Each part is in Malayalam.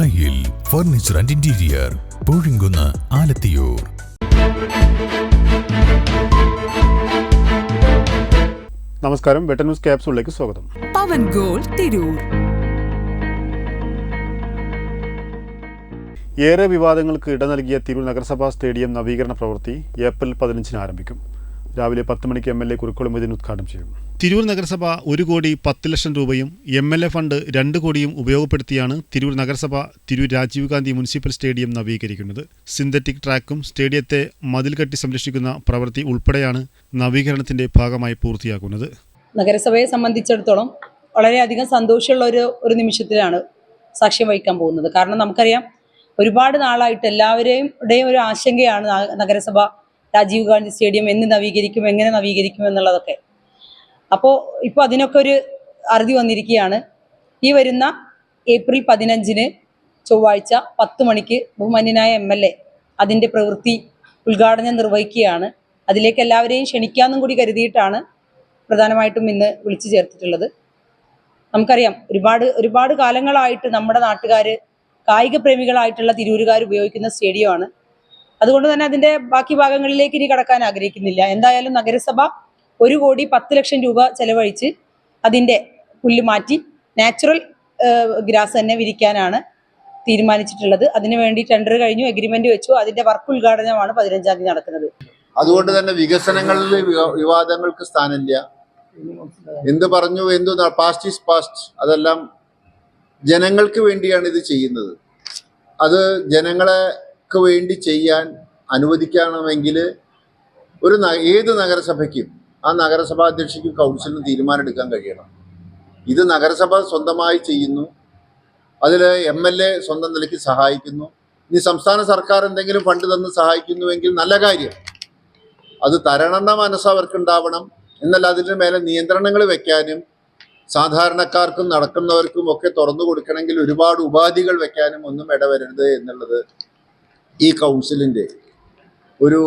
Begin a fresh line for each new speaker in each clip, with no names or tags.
ദായിൽ furniture and interior Poozhinkunnu Alathiyur.
നമസ്കാരം വെട്ട ന്യൂസ് ക്യാപ്സൂളിലേക്ക് സ്വാഗതം.
പവൻ ഗോൾ തിരൂർ.
ഏറെ വിവാദങ്ങൾക്ക് ഇട നൽകിയ തിരൂർ നഗരസഭാ സ്റ്റേഡിയം നവീകരണ പ്രവൃത്തി ഏപ്രിൽ പതിനഞ്ചിന് ആരംഭിക്കും. രാവിലെ പത്ത് മണിക്ക് എം എൽ എ കുറുക്കോളി ഇതിന് ഉദ്ഘാടനം ചെയ്യും.
തിരൂർ നഗരസഭ ഒരു കോടി പത്ത് ലക്ഷം രൂപയും എം എൽ എ ഫണ്ട് രണ്ട് കോടിയും ഉപയോഗപ്പെടുത്തിയാണ് തിരൂർ നഗരസഭ തിരൂർ രാജീവ് ഗാന്ധി മുനിസിപ്പൽ സ്റ്റേഡിയം നവീകരിക്കുന്നത്. സിന്തറ്റിക് ട്രാക്കും സ്റ്റേഡിയത്തെ മതിൽ കെട്ടി സംരക്ഷിക്കുന്ന പ്രവൃത്തി ഉൾപ്പെടെയാണ് നവീകരണത്തിന്റെ ഭാഗമായി പൂർത്തിയാക്കുന്നത്.
നഗരസഭയെ സംബന്ധിച്ചിടത്തോളം വളരെയധികം സന്തോഷമുള്ള ഒരു ഒരു നിമിഷത്തിലാണ് സാക്ഷ്യം വഹിക്കാൻ പോകുന്നത്. കാരണം നമുക്കറിയാം ഒരുപാട് നാളായിട്ട് എല്ലാവരെയും ഒരു ആശങ്കയാണ് നഗരസഭ രാജീവ് ഗാന്ധി സ്റ്റേഡിയം എന്ന് നവീകരിക്കും എങ്ങനെ നവീകരിക്കും എന്നുള്ളതൊക്കെ. അപ്പോൾ ഇപ്പോൾ അതിനൊക്കെ ഒരു അറുതി വന്നിരിക്കുകയാണ്. ഈ വരുന്ന ഏപ്രിൽ പതിനഞ്ചിന് ചൊവ്വാഴ്ച പത്ത് മണിക്ക് ബഹുമാന്യനായ എം എൽ എ അതിന്റെ പ്രവൃത്തി ഉദ്ഘാടനം നിർവഹിക്കുകയാണ്. അതിലേക്ക് എല്ലാവരെയും ക്ഷണിക്കാമെന്നും കൂടി കരുതിയിട്ടാണ് പ്രധാനമായിട്ടും ഇന്ന് വിളിച്ചു ചേർത്തിട്ടുള്ളത്. നമുക്കറിയാം ഒരുപാട് ഒരുപാട് കാലങ്ങളായിട്ട് നമ്മുടെ നാട്ടുകാർ കായിക പ്രേമികളായിട്ടുള്ള തിരൂരുകാർ ഉപയോഗിക്കുന്ന സ്റ്റേഡിയമാണ്. അതുകൊണ്ട് തന്നെ അതിന്റെ ബാക്കി ഭാഗങ്ങളിലേക്ക് ഇനി കടക്കാൻ ആഗ്രഹിക്കുന്നില്ല. എന്തായാലും നഗരസഭ ഒരു കോടി പത്ത് ലക്ഷം രൂപ ചെലവഴിച്ച് അതിന്റെ പുല്ല് മാറ്റി നാച്ചുറൽ ഗ്രാസ് തന്നെ വിരിക്കാനാണ് തീരുമാനിച്ചിട്ടുള്ളത്. അതിനു വേണ്ടി ടെൻഡർ കഴിഞ്ഞു എഗ്രിമെന്റ് വെച്ചു. അതിന്റെ വർക്ക് ഉദ്ഘാടനമാണ് പതിനഞ്ചാം തീയതി നടക്കുന്നത്.
അതുകൊണ്ട് തന്നെ വികസനങ്ങളിൽ വിവാദങ്ങൾക്ക് സ്ഥാനമില്ല. എന്ത് പറഞ്ഞു എന്തു പാസ്റ്റ് ഈസ് പാസ്റ്റ് അതെല്ലാം ജനങ്ങൾക്ക് വേണ്ടിയാണ് ഇത് ചെയ്യുന്നത്. അത് ജനങ്ങൾക്ക് വേണ്ടി ചെയ്യാൻ അനുവദിക്കണമെങ്കിൽ ഒരു ഏത് നഗരസഭയ്ക്കും ആ നഗരസഭാ അധ്യക്ഷയ്ക്കും കൗൺസിലിനും തീരുമാനമെടുക്കാൻ കഴിയണം. ഇത് നഗരസഭ സ്വന്തമായി ചെയ്യുന്നു. അതിൽ എം എൽ എ സ്വന്തം നിലയ്ക്ക് സഹായിക്കുന്നു. ഇനി സംസ്ഥാന സർക്കാർ എന്തെങ്കിലും ഫണ്ട് തന്ന് സഹായിക്കുന്നുവെങ്കിൽ നല്ല കാര്യം. അത് തരണമെന്ന മനസ്സ് അവർക്കുണ്ടാവണം. എന്നല്ല അതിന് മേലെ നിയന്ത്രണങ്ങൾ വെക്കാനും സാധാരണക്കാർക്കും നടക്കുന്നവർക്കും ഒക്കെ തുറന്നു കൊടുക്കണമെങ്കിൽ ഒരുപാട് ഉപാധികൾ വെക്കാനും ഒന്നും ഇടവരരുത് എന്നുള്ളത് ഈ കൗൺസിലിന്റെ ഒരു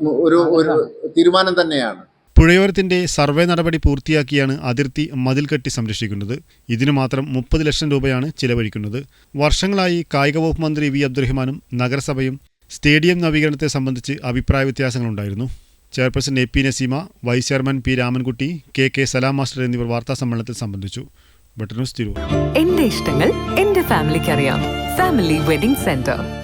ഒരു ഒരു തീരുമാനം തന്നെയാണ്.
പുഴയോരത്തിന്റെ സർവേ നടപടി പൂർത്തിയാക്കിയാണ് അതിർത്തി മതിൽ കെട്ടി സംരക്ഷിക്കുന്നത്. ഇതിനു മാത്രം മുപ്പത് ലക്ഷം രൂപയാണ് ചിലവഴിക്കുന്നത്. വർഷങ്ങളായി കായിക വകുപ്പ് മന്ത്രി വി. അബ്ദുറഹ്മാനും നഗരസഭയും സ്റ്റേഡിയം നവീകരണത്തെ സംബന്ധിച്ച് അഭിപ്രായ വ്യത്യാസങ്ങളുണ്ടായിരുന്നു. Chairperson A. P. Naseema vice chairman P. Ramankutty K. K. Salam master എന്നിവർ വാർത്താ സമ്മേളനത്തിൽ സംബന്ധിച്ചു. ബട്ടർ തിരൂർ.
എന്റെ ഇഷ്ടങ്ങൾ എന്റെ ഫാമിലിക്ക് അറിയാം ഫാമിലി വെഡിംഗ് സെന്റർ.